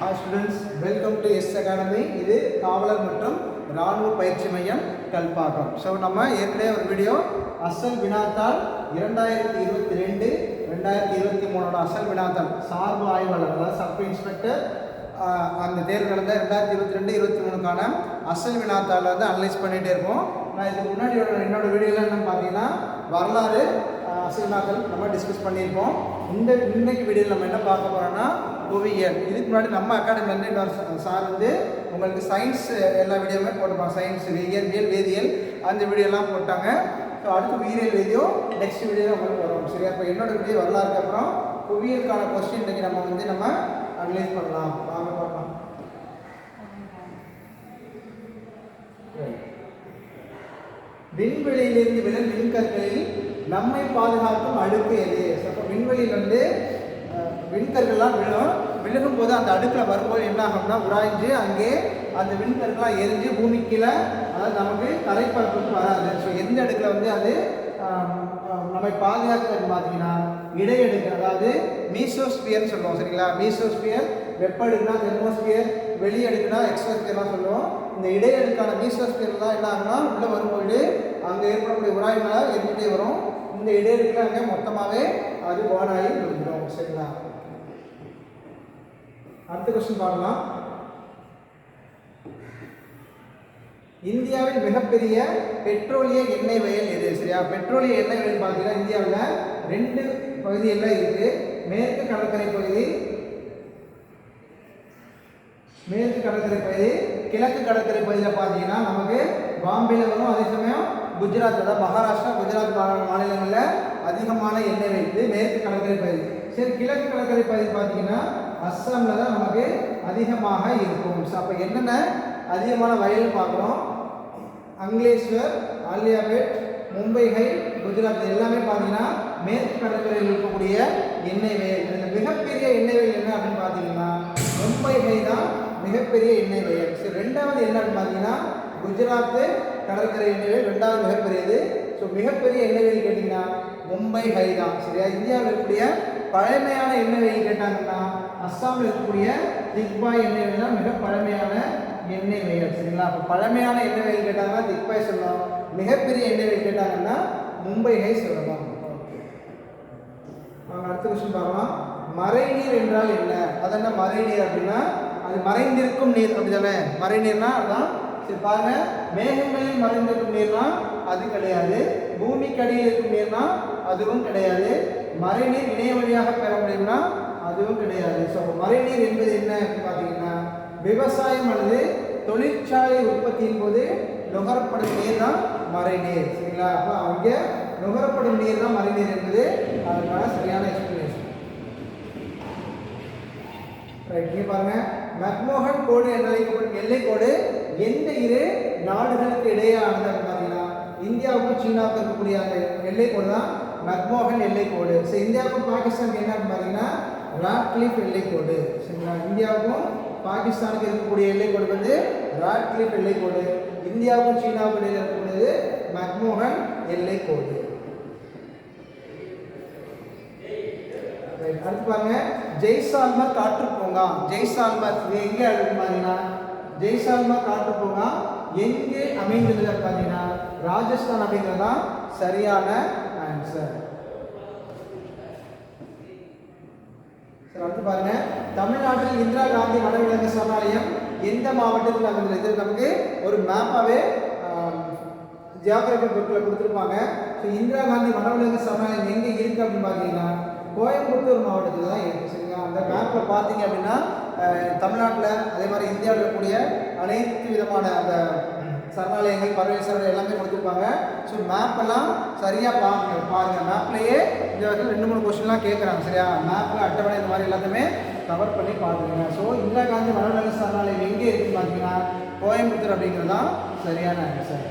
Hi students welcome to S academy இது காவலர் மற்றும் இராணுவ பயிற்சி மையம் கல்பாக்கம். ஸோ நம்ம ஏற்கனவே ஒரு வீடியோ அசல் வினாத்தாள் இரண்டாயிரத்தி இருபத்தி ரெண்டு ரெண்டாயிரத்தி இருபத்தி மூணோட அசல் வினாத்தாள் சார்பு ஆய்வாளர் அதாவது சப் இன்ஸ்பெக்டர் அந்த தேர்வு நடந்த ரெண்டாயிரத்தி இருபத்தி ரெண்டு இருபத்தி மூணுக்கான அசல் வினாத்தாள் வந்து அனலைஸ் பண்ணிகிட்டே இருப்போம். நான் இதுக்கு முன்னாடி என்னோட வீடியோவில் என்னன்னு பார்த்தீங்கன்னா வரலாறு அசல் வினாத்தால் நம்ம டிஸ்கஸ் பண்ணியிருப்போம். இந்த இன்றைக்கு வீடியோவில் நம்ம என்ன பார்க்க போகிறோம்னா புவியியல். இதுக்கு முன்னாடி நம்ம அகாடமில இருந்து இன்னொரு சார் வந்து உங்களுக்கு சயின்ஸ் எல்லா வீடியோவுமே போட்டுப்பாங்க சயின்ஸ் இயற்பியல் வேதியியல் அந்த வீடியோலாம் போட்டாங்க. ஸோ அடுத்து உயிரியல் வீடியோ நெக்ஸ்ட் வீடியோ உங்களுக்கு வரும். சரியா? இப்போ என்னோட வீடியோ வரலாறுக்கு அப்புறம் புவியியலுக்கான கொஸ்டின் இன்னைக்கு நம்ம வந்து நம்ம அனலைஸ் பண்ணலாம். வாங்க பார்க்கலாம். விண்வெளியிலிருந்து விழும் மின்கற்களில் நம்மை பாதுகாக்கும் அடுக்கு எது? அப்போ விண்வெளியில் வந்து விண்கற்கள்லாம் விழும். விழுகும் போது அந்த அடுக்கில் வரும்போது என்ன ஆகும்னா உராய்ஞ்சு அங்கே அந்த விண்கற்கள்லாம் எரிஞ்சு பூமிக்குள்ள அதாவது நமக்கு தரைப்பரப்புக்கு வராது. ஸோ எந்த அடுக்கில் வந்து அது நம்மை பாதுகாக்கிறது பார்த்தீங்கன்னா இடையடுக்கு அதாவது மீசோஸ்பியர்னு சொல்லுவோம் சரிங்களா? மீசோஸ்பியர் வெப்ப அடுக்குனா தெர்மோஸ்பியர் வெளி அடுக்குனா சொல்லுவோம். இந்த இடையடுக்கான மீசோஸ்பியர்லாம் என்ன ஆகுனா உள்ளே வரும்போது அங்கே ஏற்படக்கூடிய உராய்வுனால எரிஞ்சிட்டே வரும். இந்த இடையடுக்கில் அங்கே மொத்தமாகவே அது ஓனாகி முடிஞ்சிடும். சரிங்களா? அடுத்த கொஸ்டின் பார்க்கலாம். இந்தியாவின் மிகப்பெரிய பெட்ரோலிய எண்ணெய் வயல் எது? சரியா? பெட்ரோலிய எண்ணெய் வயல் பார்த்தீங்கன்னா இந்தியாவில் ரெண்டு பகுதியெல்லாம் இருக்கு. மேற்கு கடற்கரை பகுதி மேற்கு கடற்கரை பகுதி கிழக்கு கடற்கரை பகுதியில் பார்த்தீங்கன்னா நமக்கு பாம்பேல வரும். அதே சமயம் குஜராத் அதாவது மகாராஷ்டிரா குஜராத் மாநிலங்களில் அதிகமான எண்ணெய் வைத்து மேற்கு கடற்கரை பகுதி. சரி கிழக்கு கடற்கரை பகுதி பார்த்தீங்கன்னா அஸ்ஸாமில் தான் நமக்கு அதிகமாக இருக்கும். ஸோ அப்போ என்னென்ன அதிகமான வயல் பார்க்குறோம் அங்லேஸ்வர் ஆலியாபேட் மும்பை ஹை குஜராத் எல்லாமே பார்த்தீங்கன்னா மேற்கு கடற்கரையில் இருக்கக்கூடிய எண்ணெய் வயல். இதில் மிகப்பெரிய எண்ணெய் வயல் என்ன அப்படின்னு பார்த்தீங்கன்னா மும்பை ஹை தான் மிகப்பெரிய எண்ணெய் வயல். சரி ரெண்டாவது என்ன அப்படின்னு பார்த்தீங்கன்னா குஜராத்து கடற்கரை எண்ணெய் ரெண்டாவது மிகப்பெரியது. ஸோ மிகப்பெரிய எண்ணெய் வயல் கேட்டிங்கன்னா மும்பை ஹை தான் சரியா? இந்தியாவில் இருக்கக்கூடிய பழமையான எண்ணெய் வயல் கேட்டாங்கன்னா அஸ்ஸாமில் இருக்கக்கூடிய திக்பாய் எண்ணெய் தான் மிக பழமையான எண்ணெய் வயல் சரிங்களா? அப்போ பழமையான எண்ணெய் வயல் கேட்டாங்கன்னா திக்பாய் சொல்லலாம். மிகப்பெரிய எண்ணெய் வயல் கேட்டாங்கன்னா மும்பை ஹை சொல்லலாம். ஓகே வாங்க அடுத்த கொஸ்டின் பார்க்கலாம். மறைநீர் என்றால் என்ன? அது என்ன மறைநீர் அப்படின்னா அது மறைந்திருக்கும் நீர் அப்படி தானே மறைநீர்னா அதான் சரி பாருங்க மேகங்களில் மறைந்திருக்கும் நீர்னா அது கிடையாது. பூமிக்கு அடியில் இருக்கும் நீர்னா அதுவும் கிடையாது. மறைநீர் இணைய வழியாக பெற முடியும்னா அதுவும் கிடையாது. ஸோ மறைநீர் என்பது என்ன அப்படின்னு பார்த்தீங்கன்னா விவசாயம் அல்லது தொழிற்சாலை உற்பத்தியின் போது நுகரப்படும் நீர் தான் மறைநீர் சரிங்களா? அப்போ அங்கே நுகரப்படும் நீர் தான் மறைநீர் என்பது அதற்கான சரியான எக்ஸ்பிளேஷன் ரைட் இங்கே பாருங்க. மக்மோகன் கோடு என அழைக்கப்படும் எல்லை கோடு எந்த இரு நாடுகளுக்கு இடையேயானது அப்படின்னு பார்த்தீங்கன்னா இந்தியாவுக்கும் சீனாவுக்கு இருக்கக்கூடிய அந்த எல்லை கோடு தான் மக்மோகன் எல்லை கோடு ஸோ இந்தியாவுக்கும் பாகிஸ்தானுக்கு என்ன அப்படின்னு பார்த்தீங்கன்னா ராட்க்ளிஃப் எல்லை கோடு சரிங்களா? இந்தியாவுக்கும் பாகிஸ்தானுக்கு இருக்கக்கூடிய எல்லை கோடு வந்து ராட்க்ளிஃப் எல்லை கோடு இந்தியாவுக்கும் சீனாவுக்கும் இடையில் இருக்கக்கூடியது மக்மோகன் எல்லை கோடு அடுத்து பாருங்க. ஜெய்சால்மர் காற்று பூங்கா ஜெய்சால்மர் இது எங்கே இருக்கு பார்த்தீங்கன்னா ஜெய்சால்மா காட்டு போனால் எங்கே அமைந்துள்ளது பார்த்தீங்கன்னா ராஜஸ்தான் அப்படிங்கிறது தான் சரியான ஆன்சர் சார் அடுத்து பாருங்க. தமிழ்நாட்டில் இந்திரா காந்தி வனவிலங்கு சரணாலயம் எந்த மாவட்டத்தில் அமைந்துள்ளது? நமக்கு ஒரு மேப்பாகவே ஜியாகிரபி புக்கில் கொடுத்துருப்பாங்க. ஸோ இந்திரா காந்தி வனவிலங்கு சரணாலயம் எங்கே இருக்குது அப்படின்னு பார்த்தீங்கன்னா கோயம்புத்தூர் மாவட்டத்தில் தான் இருக்குது சரிங்களா? அந்த மேப்பில் பார்த்தீங்க அப்படின்னா தமிழ்நாட்டில் அதே மாதிரி இந்தியாவில் இருக்கக்கூடிய அனைத்து விதமான அந்த சரணாலயங்கள் பறவை சரணாலயம் எல்லாமே கொடுத்துருப்பாங்க. ஸோ மேப்பெல்லாம் சரியாக பாருங்க பாருங்கள் மேப்லேயே இந்த வரைக்கும் ரெண்டு மூணு கொஸ்டின்லாம் கேட்குறாங்க சரியா? மேப்பில் அட்டவணை இந்த மாதிரி எல்லாத்தையுமே கவர் பண்ணி பார்த்துருங்க ஸோ இந்திரா காந்தி வனவிலங்கு சரணாலயம் எங்கே இருக்குன்னு பார்த்தீங்கன்னா கோயம்புத்தூர் அப்படிங்கிறது தான் சரியான ஆன்சர்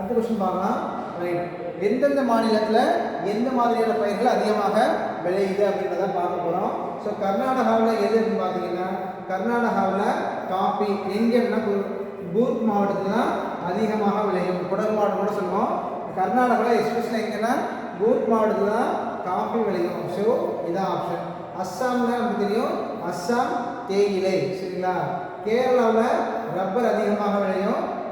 அடுத்த கொஸ்டின் பார்க்கலாம். ரைட் எந்தெந்த மாநிலத்தில் எந்த மாதிரியான பயிர்கள் அதிகமாக விளையுது அப்படின்றத பார்க்க போகிறோம் ஸோ கர்நாடகாவில் எது அப்படின்னு பார்த்தீங்கன்னா கர்நாடகாவில் காபி எங்கேன்னா அப்படின்னா கூர்க் மாவட்டத்தில் தான் அதிகமாக விளையும். குடகு மாவட்டம் கூட சொல்லுவோம். கர்நாடகாவில் எஸ்பெஷலாக எங்கன்னா கூர்க் மாவட்டத்தில் தான் காஃபி விளையும். ஸோ இதான் ஆப்ஷன் அஸ்ஸாம்னா நமக்கு தெரியும். அஸ்ஸாம் தேயிலை சரிங்களா? கேரளாவில் ரப்பர் அதிகமாக விளையும்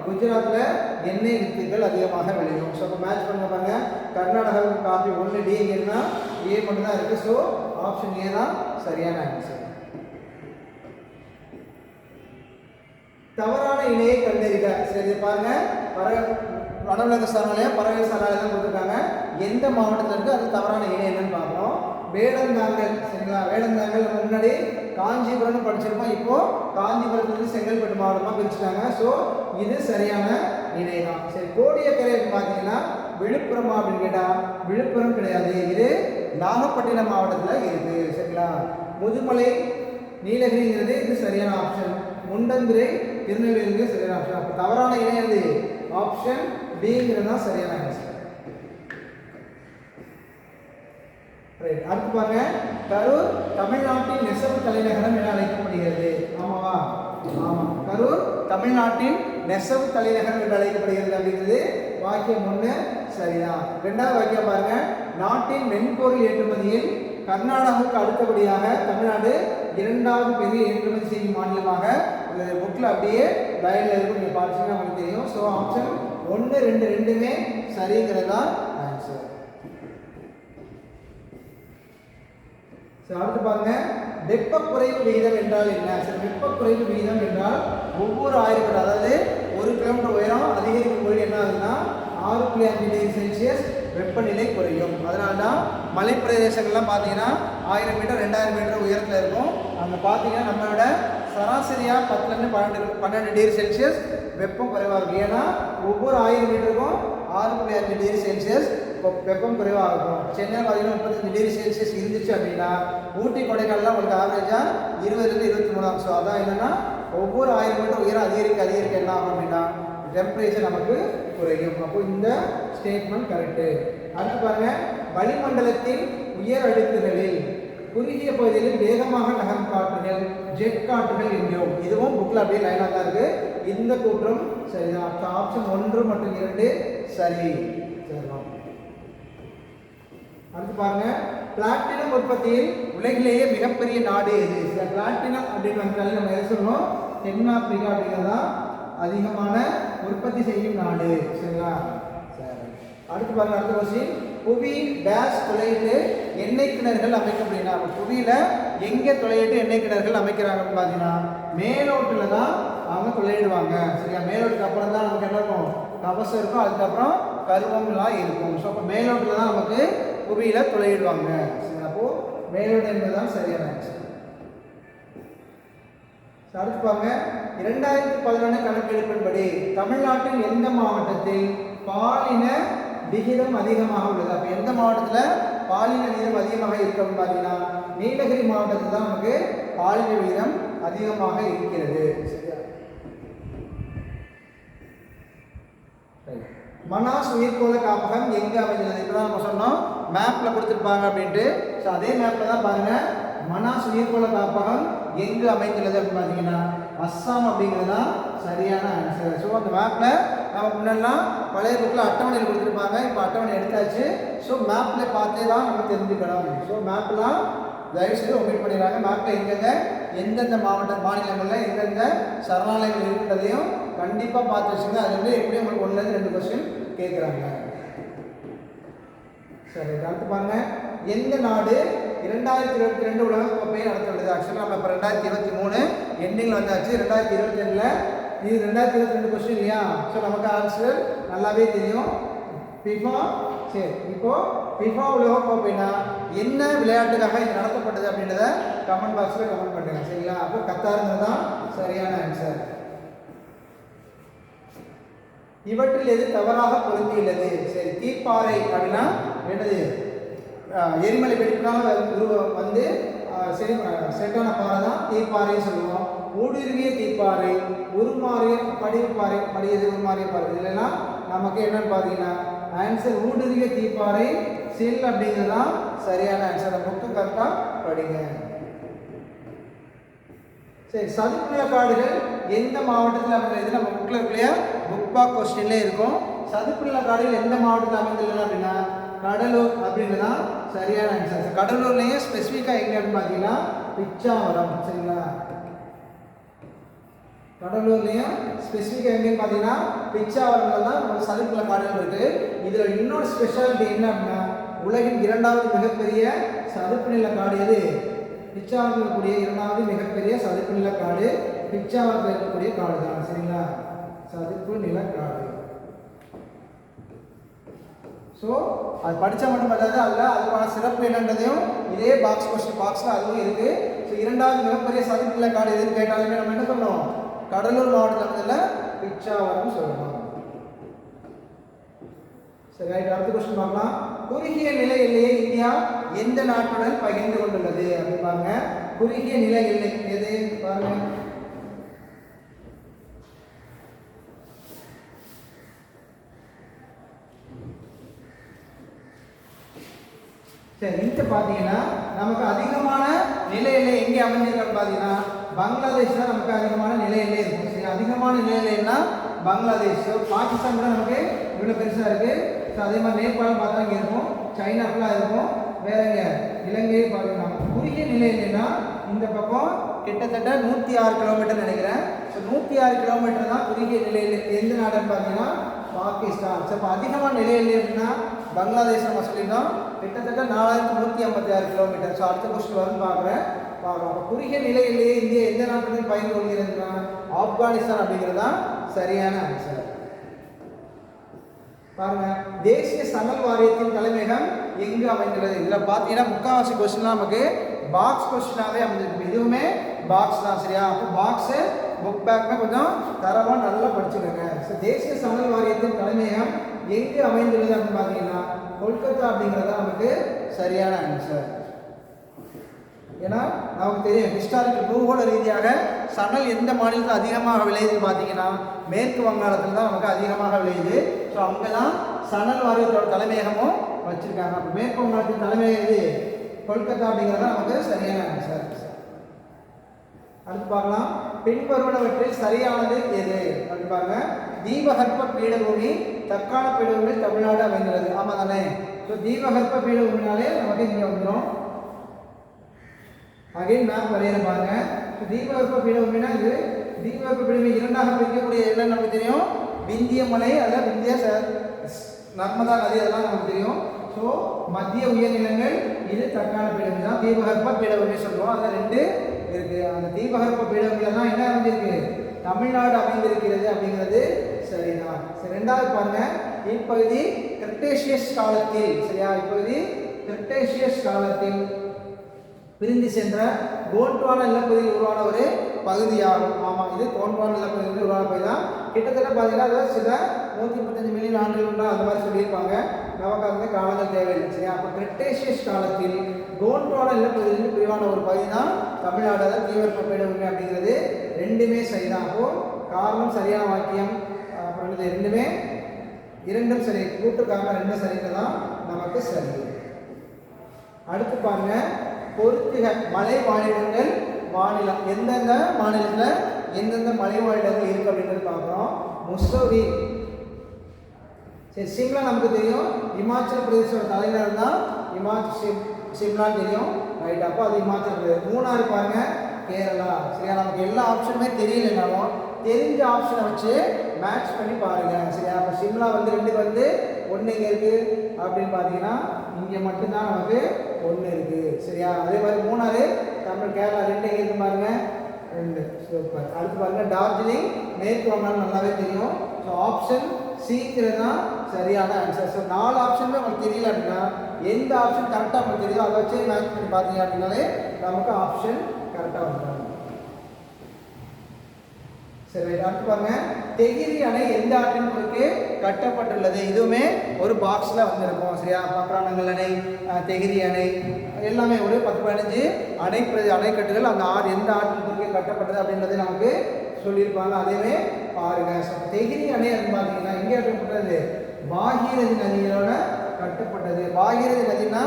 குஜராத்தில் எண்ணெய் வித்துக்கள் அதிகமாக விளையும். ஸோ இப்போ மேட்ச் பண்ண பாருங்க. கர்நாடகாவுக்கு காஃபி ஒன்று டி ஏன்னா ஏ மட்டும் தான் இருக்குது ஸோ ஆப்ஷன் ஏ தான் சரியான ஆன்சர் தவறான இணையை கண்டறிக. சரி பாருங்க. பற வனவிலங்கு சரணாலயம் பறவை சரணாலயம் கொடுத்துருக்காங்க. எந்த மாவட்டத்தில் அது தவறான இணை என்னன்னு பார்க்குறோம். வேடந்தாங்கல் சரிங்களா? வேடந்தாங்கல் முன்னாடி காஞ்சிபுரம்னு படிச்சிருப்போம். இப்போ காஞ்சிபுரத்துலேருந்து செங்கல்பட்டு மாவட்டமாக பிரிச்சுட்டாங்க. ஸோ இது சரியான இணை தான் சரி கோடியக்கரை பார்த்தீங்கன்னா விழுப்புரமா அப்படின்னு கேட்டால் விழுப்புரம் கிடையாது. இது நாகப்பட்டினம் மாவட்டத்தில் இருக்குது சரிங்களா? முதுமலை நீலகிரிங்கிறது இது சரியான ஆப்ஷன் முண்டந்துரை திருநெல்வேலிங்கிறது சரியான ஆப்ஷன் அப்போ தவறான இணை எது? ஆப்ஷன் பிங்கிறது தான் சரியான ஆன்சர் ரைட் அடுத்து பாருங்க. கரூர் தமிழ்நாட்டின் நெசவு தலைநகரம் என அழைக்கப்படுகிறது. ஆமாவா? ஆமா. கரூர் தமிழ்நாட்டின் நெசவு தலைநகரம் என்று அழைக்கப்படுகிறது அப்படிங்கிறது வாக்கியம் ஒன்று சரிதான் ரெண்டாவது வாக்கியம் பாருங்க. நாட்டின் மென்பொருள் ஏற்றுமதியில் கர்நாடகாவுக்கு அடுத்தபடியாக தமிழ்நாடு இரண்டாவது பெரிய ஏற்றுமதி செய்யும் மாநிலமாக இந்த புக்கில் அப்படியே டயலில் இருக்கும். நீங்கள் பார்த்தீங்கன்னா உங்களுக்கு தெரியும். ஸோ ஆப்ஷன் ஒன்று ரெண்டு ரெண்டுமே சரிங்கிறது தான் ஆன்சர் சரி அடுத்து பாருங்க. வெப்ப குறைவு விகிதம் என்றால் என்ன? சரி வெப்ப குறைவு விகிதம் என்றால் ஒவ்வொரு ஆயிரம் அதாவது ஒரு கிலோமீட்டர் உயரம் அதிகரிக்கும் பொழுது என்ன ஆகுதுன்னா ஆறு புள்ளி அஞ்சு டிகிரி செல்சியஸ் வெப்பநிலை குறையும். அதனால தான் மலைப்பிரதேசங்கள்லாம் பார்த்தீங்கன்னா ஆயிரம் மீட்டர் ரெண்டாயிரம் மீட்டர் உயரத்தில் இருக்கும். அங்கே பார்த்தீங்கன்னா நம்மளோட சராசரியாக பத்துலேருந்து பன்னெண்டு பன்னெண்டு டிகிரி செல்சியஸ் வெப்பம் குறைவாக இருக்கும். ஏன்னா ஒவ்வொரு ஆயிரம் மீட்டருக்கும் ஆறு புள்ளி அஞ்சு டிகிரி செல்சியஸ் வெப்பம் குறைவாக இருக்கும் சென்னை பார்த்தீங்கன்னா முப்பத்தஞ்சு டிகிரி செல்சியஸ் இருந்துச்சு அப்படின்னா ஊட்டி கொடைக்கானல்லாம் உங்களுக்கு ஆவரேஜாக இருபதுலேருந்து இருபத்தி மூணு ஸோ அதான் என்னென்னா ஒவ்வொரு ஆயிரம் மீட்டர் உயரம் அதிகரிக்க அதிகரிக்க என்ன ஆகும் அப்படின்னா டெம்பரேச்சர் நமக்கு குறையும். அப்போ இந்த ஸ்டேட்மெண்ட் கரெக்டு அடுத்து பாருங்கள் வளிமண்டலத்தின் உயர் அழுத்தங்களில் குறுகிய பகுதியில் வேகமாக நகரும் காற்றுகள் ஜெட் காற்றுகள் என்கிறோம். இதுவும் புக்கில் அப்படியே லைனாக தான் இருக்குது இந்த கூற்றம் சரிதான். ஆப்ஷன் ஒன்று மற்றும் இரண்டு சரி. அடுத்து பாருங்க. பிளாட்டினம் உற்பத்தியில் உலகிலேயே மிகப்பெரிய நாடு எது? இந்த பிளாட்டினம் அப்படின்னு வந்தாலே நம்ம எதை சொல்லணும் தென்னாப்பிரிக்கா அப்படிங்கிறது தான் அதிகமான உற்பத்தி செய்யும் நாடு. சரிங்களா? சரி. அடுத்து பாருங்க அடுத்த கொஸ்டின் புவி டேஷ் துளையிட்டு எண்ணெய் கிணறுகள் அமைக்க அப்படின்னா புவியில எங்கே துளையிட்டு எண்ணெய் கிணறுகள் அமைக்கிறாங்கன்னு பார்த்தீங்கன்னா மேலோட்டில் தான் அவங்க துளையிடுவாங்க சரியா? மேலோட்டுக்கு அப்புறம் தான் நமக்கு என்ன இருக்கும்? கவசம் இருக்கும். அதுக்கப்புறம் கருவம்லாம் இருக்கும். ஸோ அப்போ மேலோட்டில் தான் நமக்கு புவியில் துளையிடுவாங்க சரி அப்போது மேலோடு என்பது தான் சரியான ஆன்சர் அடுத்து பாருங்க. இரண்டாயிரத்தி பதினொன்று கணக்கெடுப்பின்படி தமிழ்நாட்டின் எந்த மாவட்டத்தில் பாலின விகிதம் அதிகமாக உள்ளது? அப்போ எந்த மாவட்டத்தில் பாலின விகிதம் அதிகமாக இருக்கணும்னு பார்த்தீங்கன்னா நீலகிரி மாவட்டத்தில் தான் நமக்கு பாலின விகிதம் அதிகமாக இருக்கிறது. சரியா? மனாஸ் உயிர்கோள காப்பகம் எங்கே அமைந்துள்ளது? இப்போ நம்ம சொன்னோம். மேப்பில் கொடுத்துருப்பாங்க அப்படின்ட்டு. ஸோ அதே மேப்பில் தான் பாருங்க மனாஸ் உயிர்கோள காப்பகம் எங்கு அமைந்துள்ளது அப்படின்னு பார்த்தீங்கன்னா அஸ்ஸாம் அப்படிங்கிறது தான் சரியான ஆன்சர் ஸோ அந்த மேப்பில் நம்ம முன்னெல்லாம் பழைய புக்கில் அட்டவணையில் கொடுத்துருப்பாங்க. இப்போ அட்டவணை எடுத்தாச்சு. ஸோ மேப்பில் பார்த்தே தான் நம்ம தெரிஞ்சுக்கணும். ஸோ மேப்லாம் தயவுசெய்து ஒமிட் பண்ணிடுறாங்க மேப்பில் எங்கெங்க எந்தெந்த மாவட்ட மாநிலங்களில் எந்தெந்த சரணாலயங்கள் இருக்கின்றதையும் கண்டிப்பாக பார்த்து வச்சுங்க அது வந்து எப்படியும் உங்களுக்கு ஒன்றுலேருந்து ரெண்டு கொஸ்டின் கேட்குறாங்க. சரி அடுத்து பாருங்க. எந்த நாடு? இரண்டாயிரத்தி இருபத்தி ரெண்டு உலக கோப்பையை நடத்தப்பட்டது ஆக்சுவலாக நம்ம இப்போ ரெண்டாயிரத்தி இருபத்தி மூணு எண்டிங்கில் வந்தாச்சு. ரெண்டாயிரத்தி இருபத்தி ரெண்டில் இது ரெண்டாயிரத்தி இருபத்தி ரெண்டு கொஸ்டின் இல்லையா? ஸோ நமக்கு ஆன்சர் நல்லாவே தெரியும். ஃபிஃபா சரி இப்போ ஃபிஃபா உலக கோப்பைனா என்ன? விளையாட்டுக்காக இது நடத்தப்பட்டது அப்படின்றத கமெண்ட் பாக்ஸில் கமெண்ட் பண்ணுங்க. சரிங்களா? அப்போ கத்தாருங்கிறது தான் சரியான ஆன்சர் இவற்றில் எது தவறாக பொருந்தியுள்ளது? சரி தீப்பாறை அப்படின்னா என்னது எரிமலை வெடிப்புனால வந்து சரி செட்டான பாறை தான் தீப்பாறைன்னு சொல்லுவோம். ஊடுருவிய தீப்பாறை உருமாறிய பாறை படியது உருமாறிய பாறை. இல்லைன்னா நமக்கு என்னன்னு பார்த்தீங்கன்னா ஆன்சர் ஊடுருவிய தீப்பாறை சில் அப்படிங்கிறது தான் சரியான ஆன்சர் அந்த புக்கு கரெக்டாக படிங்க. சரி சதுப்புநில காடுகள் எந்த மாவட்டத்தில் அமைந்தது நம்ம புக்கில் இருக்கலையா புக் பாக் கொஸ்டின்லேயே இருக்கும். சதுப்புநில காடுகள் எந்த மாவட்டத்தில் அமைந்துள்ளன அப்படின்னா கடலூர் அப்படின்றதான் சரியான ஆன்சர் கடலூர்லேயே ஸ்பெசிஃபிக்காக எங்கேன்னு பார்த்தீங்கன்னா பிச்சாவரம். சரிங்களா? கடலூர்லேயும் ஸ்பெசிஃபிக்காக எங்கேன்னு பார்த்தீங்கன்னா பிச்சாவரம்ல தான் ஒரு சதுப்புல காடுகள் இருக்கு. இதில் இன்னொரு ஸ்பெஷாலிட்டி என்ன அப்படின்னா உலகின் இரண்டாவது மிகப்பெரிய சதுப்பு நில காடு எது? பிச்சாவரத்தில் இருக்கக்கூடிய இரண்டாவது மிகப்பெரிய சதுப்பு நில காடு பிச்சாவரத்தில் இருக்கக்கூடிய காடு தான் சரிங்களா? சதுப்பு நில காடு. ஸோ அது படித்தா மட்டும் பார்த்தாது அதில் அதுக்கான சிறப்பு என்னன்றதையும் இதே பாக்ஸ் கொஸ்டின் பாக்ஸில் அதுவும் இருக்குது ஸோ இரண்டாவது மிகப்பெரிய சதுப்பு காடு எதுன்னு கேட்டாலுமே நம்ம என்ன சொல்லணும் கடலூர் மாவட்டத்தில் பிச்சாவரம் சொல்லணும். சரி ரைட் அடுத்த கொஸ்டின் பார்க்கலாம். குறுகிய நிலை எல்லையை இந்தியா எந்த நாட்டுடன் பகிர்ந்து கொண்டுள்ளது? அப்படின்னு பாருங்க. குறுகிய நிலை எல்லை எது? பாருங்க. சரி இங்க பார்த்தீங்கன்னா நமக்கு அதிகமான நிலையில எங்கே அமைஞ்சிருக்கான்னு பார்த்தீங்கன்னா பங்களாதேஷ் தான் நமக்கு அதிகமான நில இருக்கும். சரி அதிகமான நிலையிலன்னா பங்களாதேஷ். பாகிஸ்தான் கூட நமக்கு இவ்வளோ பெருசாக இருக்குது ஸோ அதே மாதிரி நேபாளம் பார்த்தா இங்கே இருக்கும். சைனா ஃபுல்லாக இருக்கும். வேற எங்க? இலங்கை பார்த்தீங்கன்னா குறுகிய நிலையிலன்னா இந்த பக்கம் கிட்டத்தட்ட நூற்றி ஆறு கிலோமீட்டர் நினைக்கிறேன். ஸோ நூற்றி ஆறு கிலோமீட்டர் தான் குறுகிய நிலையில் எந்த நாடுன்னு பார்த்தீங்கன்னா பாகிஸ்தான். ஸோ இப்போ அதிகமான நிலையில் இருக்குன்னா அப்படின்னா பங்களாதேஷ் நம்ம கிட்டத்தட்ட நாலாயிரத்தி நூற்றி ஐம்பத்தி ஆறு கிலோமீட்டர் ஸோ அடுத்த கொஸ்டின் வரும்னு பார்க்குறேன். பார்க்கலாம் அப்போ குறுகிய நிலையிலேயே இந்தியா எந்த நாட்டுடன் பயந்து கொள்கிறதுனா ஆப்கானிஸ்தான் அப்படிங்கிறது தான் சரியான ஆன்சர் பாருங்க தேசிய சமல் வாரியத்தின் தலைமையகம் எங்கு அமைந்துள்ளது? இதில் பார்த்தீங்கன்னா முக்காவாசி கொஸ்டின்லாம் நமக்கு பாக்ஸ் கொஸ்டினாகவே அமைஞ்சிருக்கு. இதுவுமே பாக்ஸ் தான் சரியா? அப்போ பாக்ஸு புக் பேக்னா கொஞ்சம் தரவாக நல்லா படிச்சுக்கோங்க. ஸோ தேசிய சமையல் வாரியத்தின் தலைமையகம் எங்கே அமைந்துள்ளது அப்படின்னு பார்த்தீங்கன்னா கொல்கத்தா அப்படிங்கிறது தான் நமக்கு சரியான ஆன்சர் ஏன்னா நமக்கு தெரியும் ஹிஸ்டாரிக்கல் பூகோள ரீதியாக சணல் எந்த மாநிலத்தில் அதிகமாக விளையுதுன்னு பார்த்தீங்கன்னா மேற்கு வங்காளத்தில் தான் நமக்கு அதிகமாக விளையுது. ஸோ அங்கே தான் சணல் வாரியத்தோட தலைமையகமும் வச்சுருக்காங்க. அப்போ மேற்கு வங்காளத்தின் தலைமையகம் இது கொல்கத்தா அப்படிங்கிறது தான் நமக்கு சரியான ஆன்சர் அடுத்து பார்க்கலாம். பின்வருவனவற்றில் சரியானது எது? அப்படிப்பாங்க தீபகற்ப பீடபூமி தற்கால பீடபூமி தமிழ்நாடு அமைந்துள்ளது. ஆமாம் தானே ஸோ தீபகற்ப பீடபூமினாலே நமக்கு இங்கே வந்துடும் அகைன் மேப் வரையிற பாருங்க. ஸோ தீபகற்ப பீடபூமினா இது. தீபகற்ப பீடபூமி இரண்டாக பிரிக்கக்கூடிய இடம் நமக்கு தெரியும்? விந்திய மலை அதில் விந்திய ச- நர்மதா நதி அதெல்லாம் நமக்கு தெரியும். ஸோ மத்திய உயர்நிலங்கள் இது தற்கால பீடபூமி தான். தீபகற்ப பீடபூமி சொல்லுவோம் அதில் ரெண்டு இருக்கு. அந்த தீபகற்ப பீடங்களெல்லாம் என்ன அமைஞ்சிருக்கு? தமிழ்நாடு அமைந்திருக்கிறது அப்படிங்கிறது சரிதான். சரி ரெண்டாவது பாருங்க. இப்பகுதி கிரிட்டேஷியஸ் காலத்தில் சரியா? இப்பகுதி கிரிட்டேஷியஸ் காலத்தில் பிரிந்து சென்ற கோட்வான நிலப்பகுதியில் உருவான ஒரு பகுதியாகும். ஆமாம் இது கோண்ட்வானா நிலப்பகுதியில் உருவான பகுதி தான் கிட்டத்தட்ட பார்த்தீங்கன்னா அதாவது சில நூற்றி முப்பத்தஞ்சு மில்லியன் ஆண்டுகள் அந்த மாதிரி சொல்லியிருப்பாங்க. நமக்கு அந்த காலங்கள் தேவையில்லை சரியா? அப்போ கிரிட்டேஷியஸ் காலத்தில் கோண்ட்வானா நிலப்பகுதியில் பிரிவான ஒரு பகுதி தான் தமிழ்நாடு அதாவது தீவிர பீடபூமி அப்படிங்கிறது ரெண்டுமே சரிதான். காரணம் சரியான வாக்கியம் அப்புறம் ரெண்டுமே இரண்டும் சரி கூட்டு காரணம் ரெண்டும் சரின்னு தான் நமக்கு சரி. அடுத்து பாருங்க பொறுத்துக மலை வாழிடங்கள் மாநிலம். எந்தெந்த மாநிலத்தில் எந்தெந்த மலை வாழிடங்கள் இருக்கு அப்படின்றது பார்க்குறோம். முசோரி சரி சிம்லா நமக்கு தெரியும். இமாச்சல பிரதேசோட தலைநகர் தான் இமாச்சல் சிம் சிம்லான்னு தெரியும். ரைட் அப்போ அது இமாச்சல பிரதேஷ் மூணாறு பாருங்க. கேரளா. சரியா? நமக்கு எல்லா ஆப்ஷனுமே தெரியலனாலும் தெரிஞ்ச ஆப்ஷனை வச்சு மேட்ச் பண்ணி பாருங்க. சரியா? அப்போ சிம்லா வந்து ரெண்டு வந்து ஒன்று இங்கே இருக்கு. அப்படின்னு பார்த்தீங்கன்னா இங்கே மட்டும்தான் நமக்கு ஒன்று இருக்கு. சரியா? அதே மாதிரி மூணாறு அப்புறம் கேரளா ரெண்டு எங்கே இருக்கு பாருங்க. ரெண்டு சூப்பர் அடுத்து பாருங்க டார்ஜிலிங் மேற்கு வங்காளம் நல்லாவே தெரியும். ஸோ ஆப்ஷன் சீக்கிரம் தான் சரியான ஆன்சர் ஸோ நாலு ஆப்ஷனுமே உங்களுக்கு தெரியல அப்படின்னா எந்த ஆப்ஷன் கரெக்டாக உங்களுக்கு தெரியுதோ அதை வச்சு மேட்ச் பண்ணி பார்த்தீங்க அப்படின்னாலே நமக்கு ஆப்ஷன் கரெக்டாக வந்துடும். சரி அடுத்து பாருங்க தெகிரி அணை எந்த ஆற்றின் குறுக்கே கட்டப்பட்டுள்ளது? இதுவுமே ஒரு பாக்ஸில் வந்திருக்கும். சரியா? பப்ரானங்கள் அணை தெகிரி அணை எல்லாமே ஒரு பத்து பதினஞ்சு அணை அணைக்கட்டுகள் அந்த ஆறு எந்த ஆற்றின் குறுக்கே கட்டப்பட்டது அப்படின்றத நமக்கு சொல்லியிருப்பாங்க. அதேவே பாருங்க ஸோ தெகிரி அணை அப்படின்னு பார்த்தீங்கன்னா எங்கே கட்டப்பட்டது? பாகீரதி நதியோட கட்டப்பட்டது. பாகீரதி நதினா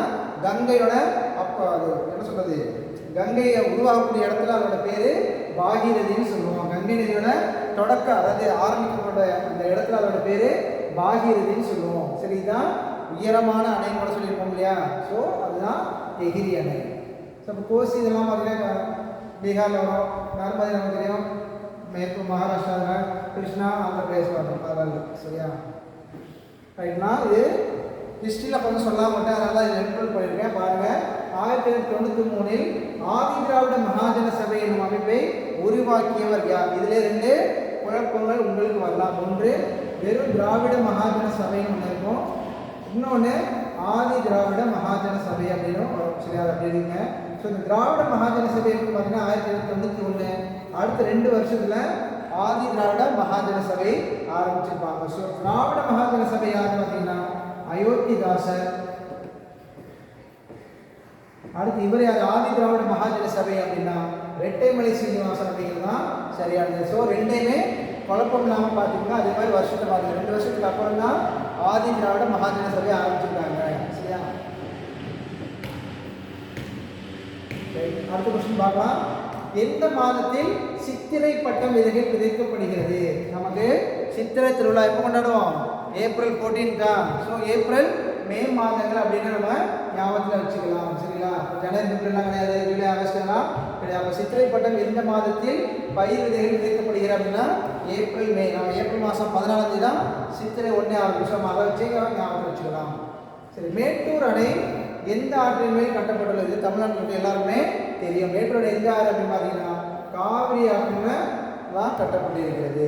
கங்கையோட அப்போ அது என்ன சொல்றது? கங்கையை உருவாகக்கூடிய இடத்துல அதோட பேர் பாகீரதின்னு சொல்லுவோம். கங்கை நதியோட தொடக்க அதாவது ஆரம்பிக்கப்பட்ட அந்த இடத்துல அதோட பேர் பாகீரதின்னு சொல்லுவோம். சரிதான் உயரமான அணைன்னு கூட சொல்லியிருப்போம் இல்லையா? ஸோ அதுதான் நெகிரி அணை ஸோ இப்போ கோசி இதெல்லாம் பார்த்தீங்கன்னா பீகாரில் வரும். நர்மதி நமக்கு தெரியும் மேற்கு மகாராஷ்டிராவில் கிருஷ்ணா ஆந்திர பிரதேஷ் வரும் அதெல்லாம் சரியா? ரைட்னா இது ஹிஸ்ட்ரியில் கொஞ்சம் சொல்ல மாட்டேன் அதனால் தான் இதை இன்க்ளூட் பண்ணியிருக்கேன். பாருங்கள் ஆயிரத்தி தொள்ளாயிரத்தி தொண்ணூற்றி மூணில் ஆதி திராவிட மகாஜன சபை என்னும் அமைப்பை உருவாக்கியவர் யார்? இதிலே ரெண்டு குழப்பங்கள் உங்களுக்கு வரலாம். ஒன்று வெறும் திராவிட மகாஜன சபைன்னு ஒன்று இருக்கும். இன்னொன்று ஆதி திராவிட மகாஜன சபை அப்படின்னு வரும் சரியா அப்படிங்க ஸோ இந்த திராவிட மகாஜன சபை பார்த்தீங்கன்னா ஆயிரத்தி தொள்ளாயிரத்தி தொண்ணூற்றி ஒன்று அடுத்த ரெண்டு வருஷத்தில் ஆதி திராவிட மகாஜன சபை ஆரம்பிச்சிருப்பாங்க. ஸோ திராவிட மகாஜன சபை யார் பார்த்தீங்கன்னா அயோத்திதாசர். அடுத்து இவர் யார்? ஆதி திராவிட மகாஜன சபை அப்படின்னா ரெட்டைமலை சீனிவாசன் அப்படிங்கிறது தான் சரியானது ஸோ ரெண்டையுமே குழப்பம் இல்லாமல் பார்த்தீங்கன்னா அதே மாதிரி வருஷத்தை பார்த்து ரெண்டு வருஷத்துக்கு அப்புறம் தான் ஆதி திராவிட மகாஜன சபை ஆரம்பிச்சிருக்காங்க சரியா சரி, அடுத்த கொஸ்டின் பார்க்கலாம். எந்த மாதத்தில் சித்திரை பட்டம் விதைகள் விதைக்கப்படுகிறது? நமக்கு சித்திரை திருவிழா எப்போ கொண்டாடுவோம்? ஏப்ரல் 14 தான். ஸோ ஏப்ரல் மே மாதங்கள் அப்படின்னு நம்ம ஞாபகத்தில் வச்சுக்கலாம். சரிங்களா? ஜனவரி பிப்ரவரிலாம் கிடையாது. ஜூலை ஆகஸ்ட்லாம் கிடையாது. அப்போ சித்திரை பட்டம் எந்த மாதத்தில் பயிர் விதைகள் விதைக்கப்படுகிறது அப்படின்னா ஏப்ரல் மே. நம்ம ஏப்ரல் மாதம் பதினாலாம் தேதி தான் சித்திரை ஒன்றே ஆரம்பிச்சோம். அதை வச்சு ஞாபகத்தில் வச்சுக்கலாம். சரி மேட்டூர் அணை எந்த ஆற்றின் மேல் கட்டப்பட்டுள்ளது தமிழ்நாட்டில் எல்லாருமே தெரியும். மேட்டூர் எந்த ஆறு அப்படின்னு பார்த்தீங்கன்னா காவிரி ஆற்றுல தான் கட்டப்பட்டிருக்கிறது.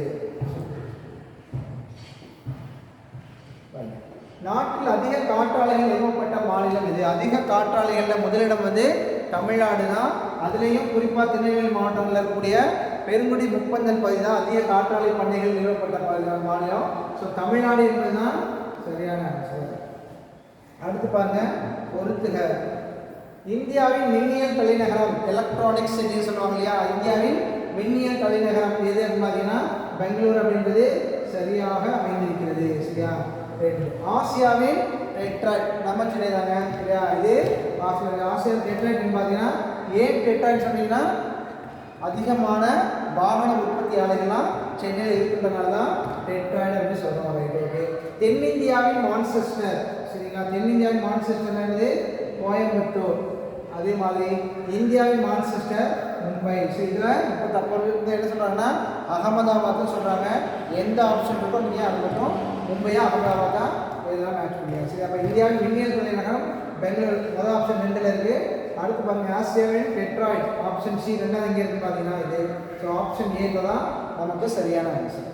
நாட்டில் அதிக காற்றாலைகள் நிறுவப்பட்ட மாநிலம் இது அதிக காற்றாலைகளில் முதலிடம் வந்து தமிழ்நாடு தான் அதுலேயும் குறிப்பாக திருநெல்வேலி மாவட்டத்தில் இருக்கக்கூடிய பெருங்குடி முப்பந்தல் பகுதி தான் அதிக காற்றாலை பண்ணைகள் நிறுவப்பட்ட மாநிலம். ஸோ தமிழ்நாடு என்பது தான் சரியான ஆன்சர் அடுத்து பாருங்க பொறுத்துக இந்தியாவின் மின்னியல் தலைநகரம் எலக்ட்ரானிக்ஸ் அப்படின்னு சொல்லுவாங்க இல்லையா? இந்தியாவின் மின்னியல் தலைநகரம் எது அப்படின்னு பார்த்தீங்கன்னா பெங்களூர் அப்படின்றது சரியாக அமைந்திருக்கிறது சரியா? ஆசியாவின் டெட்ராய்ட் நம்ம சென்னை தாங்க சரியா? இது ஆசியா ஆசியா டெட்ராய்ட்னு பார்த்தீங்கன்னா ஏன் டெட்ராய்ட் சொன்னீங்கன்னா அதிகமான வாகன உற்பத்தியாளர்கள்லாம் சென்னையில் இருக்கின்றனால தான் டெட்ராய்டு அப்படின்னு சொல்கிறோம் ரைட் ஓகே தென்னிந்தியாவின் மான்செஸ்டர். சரிங்களா? தென்னிந்தியாவின் மான்செஸ்டர் கோயம்புத்தூர். அதே மாதிரி இந்தியாவின் மான்செஸ்டர் மும்பை. ஸோ இதில் இப்போ தற்போது இருந்து என்ன சொல்கிறாங்கன்னா அகமதாபாத்னு சொல்கிறாங்க எந்த ஆப்ஷன் இருக்கோ நீங்கள் அது மட்டும் மும்பையா அகமதாபாத்தா இதெல்லாம் மேட்ச் பண்ணியா சரி அப்போ இந்தியாவின் விண்ணியல் நகரம் பெங்களூர். முதல் ஆப்ஷன் ரெண்டில் இருக்குது அடுத்து பாருங்கள் ஆசியாவின் டெட்ராய்ட் ஆப்ஷன் சி ரெண்டாவது எங்கே இருக்குன்னு பார்த்தீங்கன்னா இது. ஸோ ஆப்ஷன் ஏல தான் நமக்கு சரியான ஆன்சர்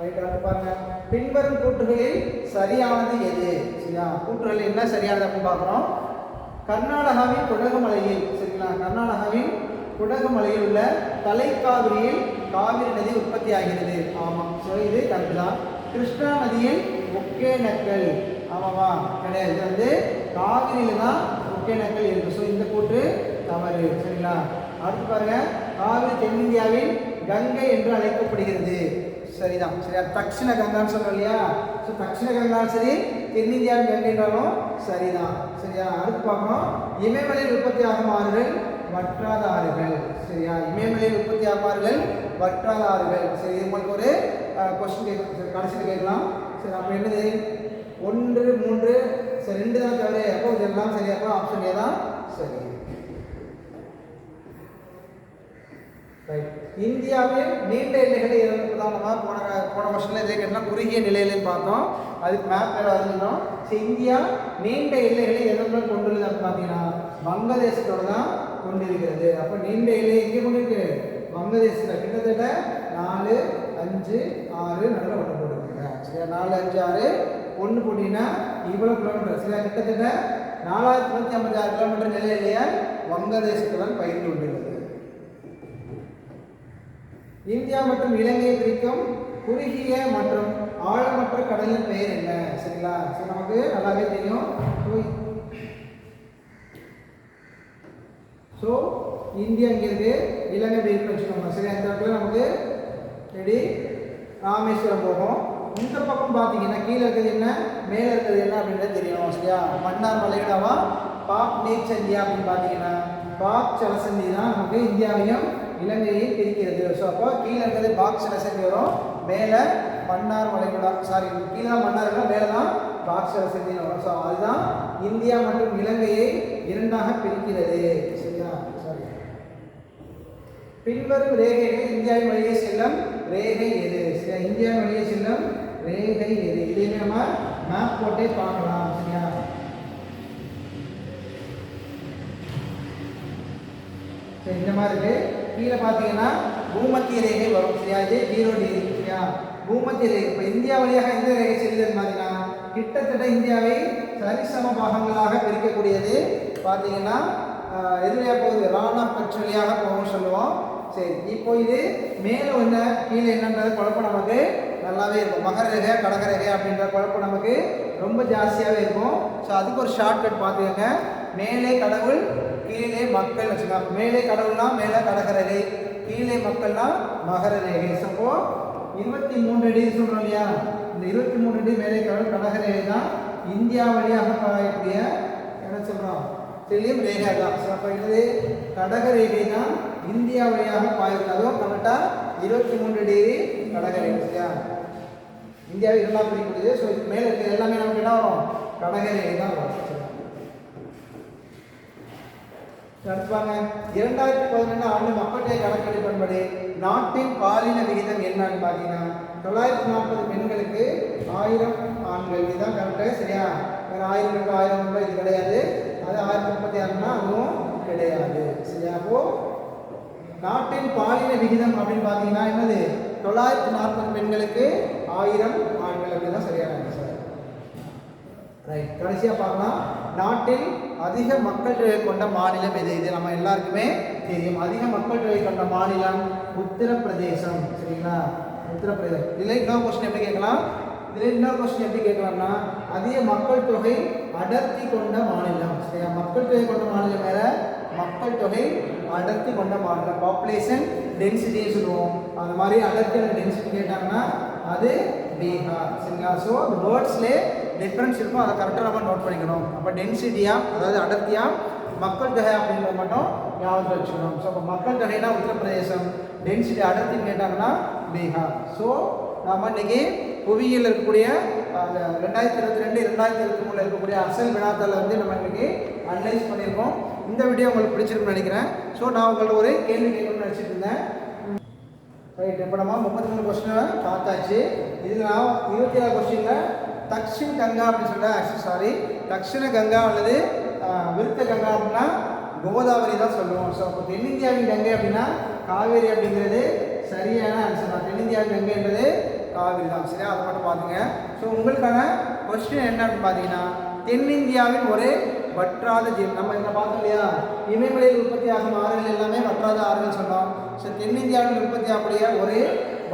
ரைட் அடுத்து பாருங்க. பின்வரும் கூற்றுகளில் சரியானது எது? சரியா? கூற்றுகள் என்ன சரியானது அப்படின்னு பார்க்குறோம். கர்நாடகாவின் குடகுமலையில் சரிங்களா? கர்நாடகாவின் குடகுமலையில் உள்ள தலைக்காவிரியில் காவிரி நதி உற்பத்தி ஆகிறது. ஆமாம் ஸோ இது கரெக்டு தான். கிருஷ்ணா நதியில் ஒகேனக்கல் ஆமாவா? கிடையாது. இது வந்து காவிரியில் தான் ஒகேனக்கல் இருக்கு. ஸோ இந்த கூற்று தவறு சரிங்களா? அடுத்து பாருங்க காவிரி தென்னிந்தியாவின் கங்கை என்று அழைக்கப்படுகிறது. சரிதான். சரியா? தக்ஷிண கங்கான்னு சொல்றோம் இல்லையா? ஸோ தக்ஷிண கங்கான்னு சரி தென்னிந்தியாவின் கங்கைன்றாலும் சரிதான். சரியா? அடுத்து பார்க்கணும். இமயமலையில் உற்பத்தி ஆகும் ஆறுகள் வற்றாத ஆறுகள். சரியா? இமயமலையில் உற்பத்தி ஆகும் ஆறுகள் வற்றாத ஆறுகள். சரி இது உங்களுக்கு ஒரு கொஸ்டின் கேட்க சரி கடைசியில் கேட்கலாம். சரி அப்போ என்னது? ஒன்று மூன்று சரி ரெண்டு தான் தவிர அப்போ இதெல்லாம் சரியாப்போ ஆப்ஷன் ஏ தான். சரி. ரைட் இந்தியாவில் நீண்ட எல்லைகளை இறந்துதான் நம்ம போன போன வருஷம்ல இதே கேட்டால் குறுகிய நிலையிலன்னு பார்த்தோம். அதுக்கு மேப் வேறு அறிஞ்சிடும் சரி இந்தியா நீண்ட எல்லைகளை எதனுடன் கொண்டுள்ளது பார்த்தீங்கன்னா வங்கதேசத்தோடு தான் கொண்டிருக்கிறது. அப்போ நீண்ட எல்லை எங்கே கொண்டிருக்கு? வங்கதேசத்தில். கிட்டத்தட்ட நாலு அஞ்சு ஆறு நடுவில் ஒன்று போட்டுருக்குங்க. சரியா? நாலு அஞ்சு ஆறு. ஒன்று போட்டிங்கன்னா இவ்வளோ கிலோமீட்டர் சரியா? கிட்டத்தட்ட நாலாயிரத்தி நூற்றி ஐம்பத்தி ஆறு கிலோமீட்டர் நிலையிலேயே வங்கதேசத்துடன் பயிர் கொண்டிருக்கிறது இந்தியா மற்றும் இலங்கையை பிரிக்கும் குறுகிய மற்றும் ஆழமற்ற கடலின் பெயர் என்ன? சரிங்களா? சரி நமக்கு நல்லாவே தெரியும். ஸோ இந்தியா இங்கே இருக்கு இலங்கை இப்படி வச்சுக்கோங்க. சரி அந்த இடத்துல நமக்கு ரெடி ராமேஸ்வரம் போகும். இந்த பக்கம் பார்த்தீங்கன்னா கீழே இருக்கிறது என்ன? மேலே இருக்கிறது என்ன அப்படின்றது தெரியும். சரியா? மன்னார் மலையிடாவா பாப் நேச்சந்தியா அப்படின்னு பார்த்தீங்கன்னா பாப் சலசந்தி தான் நமக்கு இந்தியாவையும் இலங்கையையும் பிரிக்கிறது. ஸோ அப்போ கீழே இருக்கிறது பாக் சலசந்தி வரும். மேலே மன்னார் வளைகுடா சாரி கீழே மன்னார் இல்லை மேலே தான் பாக்ஸர் சிந்தின்னு வரும். ஸோ அதுதான் இந்தியா மற்றும் இலங்கையை இரண்டாக பிரிக்கிறது. சரியா? சாரி பின்வரும் ரேகைகள் இந்தியாவின் வழியே செல்லும் ரேகை எது? இந்தியாவின் வழியே செல்லும் ரேகை எது? இதையுமே நம்ம மேப் போட்டே பார்க்கலாம். சரியா? இந்த மாதிரி கீழே பார்த்தீங்கன்னா பூமத்திய ரேகை வரும் சரியா? இதே ஜீரோ டிகிரி சரியா? பூமத்திய ரேகை. இப்போ இந்தியா வழியாக எந்த ரேகை செல்லுதுன்னு பார்த்தீங்கன்னா கிட்டத்தட்ட இந்தியாவை சரிசம பாகங்களாக பிரிக்கக்கூடியது பார்த்தீங்கன்னா எதிரியாக போகுது? ராணா கட்சி வழியாக போகும் சொல்லுவோம். சரி இப்போ இது மேலே என்ன கீழே என்னன்றது குழப்பம் நமக்கு நல்லாவே இருக்கும். மகர ரேகை கடக ரேகை அப்படின்ற குழப்பம் நமக்கு ரொம்ப ஜாஸ்தியாகவே இருக்கும். ஸோ அதுக்கு ஒரு ஷார்ட்கட் பார்த்துக்கோங்க. மேலே கடவுள் கீழே மக்கள் வச்சுக்கோங்க. மேலே கடவுள்னா மேலே கடகரே கீழே மக்கள்னா மகர ரேகை ஸோ இருபத்தி மூன்று அடி சொல்கிறோம் இல்லையா? இந்த இருபத்தி மூணு அடி மேலே கடவுள் கடக தான் இந்தியா வழியாக பாயக்கூடிய என்ன சொல்கிறோம் தெரியும் ரேகை தான். ஸோ அப்போ இது கடக ரேகை தான் இந்தியா வழியாக பாயுது. அதுவும் கரெக்டாக இருபத்தி மூன்று டிகிரி கடக ரேகை சரியா இந்தியாவை இரண்டாம் பிரிக்கக்கூடியது ஸோ இது மேலே இருக்கிற எல்லாமே நமக்கு என்ன வரும்? கடக ரேகை தான் வரும். நடத்துவாங்க இரண்டாயிரத்தி பதினொன்று ஆண்டு மக்கள் தொகை கணக்கெடுப்பின்படி நாட்டின் பாலின விகிதம் என்னன்னு பார்த்தீங்கன்னா தொள்ளாயிரத்தி நாற்பது பெண்களுக்கு ஆயிரம் ஆண்கள். இதுதான் கரெக்டாக சரியா? வேறு ஆயிரம் ரெண்டு ஆயிரம் ரூபாய் இது கிடையாது. அது ஆயிரத்தி முப்பத்தி ஆறுனா அதுவும் கிடையாது. சரியா? அப்போ நாட்டின் பாலின விகிதம் அப்படின்னு பார்த்தீங்கன்னா என்னது? தொள்ளாயிரத்தி நாற்பது பெண்களுக்கு ஆயிரம் ஆண்களுக்கு தான் சரியான ரைட் கடைசியாக பார்க்கலாம். நாட்டில் அதிக மக்கள் தொகை கொண்ட மாநிலம் எது? இது நம்ம எல்லாருக்குமே தெரியும். அதிக மக்கள் தொகை கொண்ட மாநிலம் உத்தரப்பிரதேசம். சரிங்களா? உத்தரப்பிரதேசம். இதில் இன்னொரு கொஸ்டின் எப்படி கேட்கலாம்? இதில் இன்னொரு கொஸ்டின் எப்படி கேட்கலாம்னா அதிக மக்கள் தொகை அடர்த்தி கொண்ட மாநிலம். சரியா? மக்கள் தொகை கொண்ட மாநிலம் வேற? மக்கள் தொகை அடர்த்தி கொண்ட மாநிலம். பாப்புலேஷன் டென்சிட்டின்னு சொல்லுவோம். அந்த மாதிரி அடர்த்தியான டென்சிட்டி கேட்டாங்கன்னா அது பீகார். சரிங்களா? ஸோ அந்த வேர்ட்ஸ்லேயே டிஃப்ரென்ஸ் இருக்கும் அதை கரெக்டாக நம்ம நோட் பண்ணிக்கணும். அப்போ டென்சிட்டியாக அதாவது அடர்த்தியாக மக்கள் தொகை அப்படின்றத மட்டும் ஞாபகத்தில் வச்சுக்கணும். ஸோ அப்போ மக்கள் தொகைனா உத்தரப்பிரதேசம் டென்சிட்டி அடர்த்தின்னு கேட்டாங்கன்னா பீகார். ஸோ நாம் இன்றைக்கி புவியியல் இருக்கக்கூடிய அந்த ரெண்டாயிரத்தி இருபத்தி ரெண்டு ரெண்டாயிரத்தி இருபத்தி மூணில் இருக்கக்கூடிய அசல் வினாத்தால் வந்து நம்ம இன்றைக்கி அனலைஸ் பண்ணியிருக்கோம். இந்த வீடியோ உங்களுக்கு பிடிச்சிருக்குன்னு நினைக்கிறேன். ஸோ நான் உங்களை ஒரு கேள்வி கேட்கணும்னு நினச்சிட்டு இருந்தேன். ரைட் இப்போ நம்ம முப்பத்தி மூணு கொஸ்டினை பார்த்தாச்சு. இதில் நான் இருபத்தி ஏழு கொஸ்டினில் தக்ஷின் கங்கா அப்படின்னு சொல்லிட்டு சாரி தக்ஷிண கங்கா அல்லது விருத்த கங்கா அப்படின்னா கோதாவரி தான் சொல்லுவோம். ஸோ அப்போ தென்னிந்தியாவின் கங்கை அப்படின்னா காவேரி அப்படிங்கிறது சரியான ஆன்சர் தான். தென்னிந்தியாவின் கங்கைன்றது காவேரி தான். சரியா? அதை மட்டும் பார்த்துங்க. ஸோ உங்களுக்கான கொஸ்டின் என்ன அப்படின்னு பார்த்தீங்கன்னா தென்னிந்தியாவின் ஒரே வற்றாத ஜீவன். நம்ம இதில் பார்த்தோம் இல்லையா? இமயமலையில் உற்பத்தி ஆகும் ஆறுகள் எல்லாமே வற்றாத ஆறுகள் சொன்னோம் ஸோ தென்னிந்தியாவில் உற்பத்தி ஆகக்கூடிய ஒரே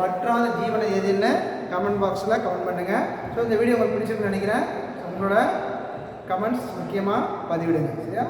வற்றாத ஜீவனை எதுன்னு கமெண்ட் பாக்ஸில் கமெண்ட் பண்ணுங்கள் ஸோ இந்த வீடியோ உங்களுக்கு பிடிச்சிருக்குன்னு நினைக்கிறேன். உங்களோட கமெண்ட்ஸ் முக்கியமாக பதிவிடுங்க. சரியா?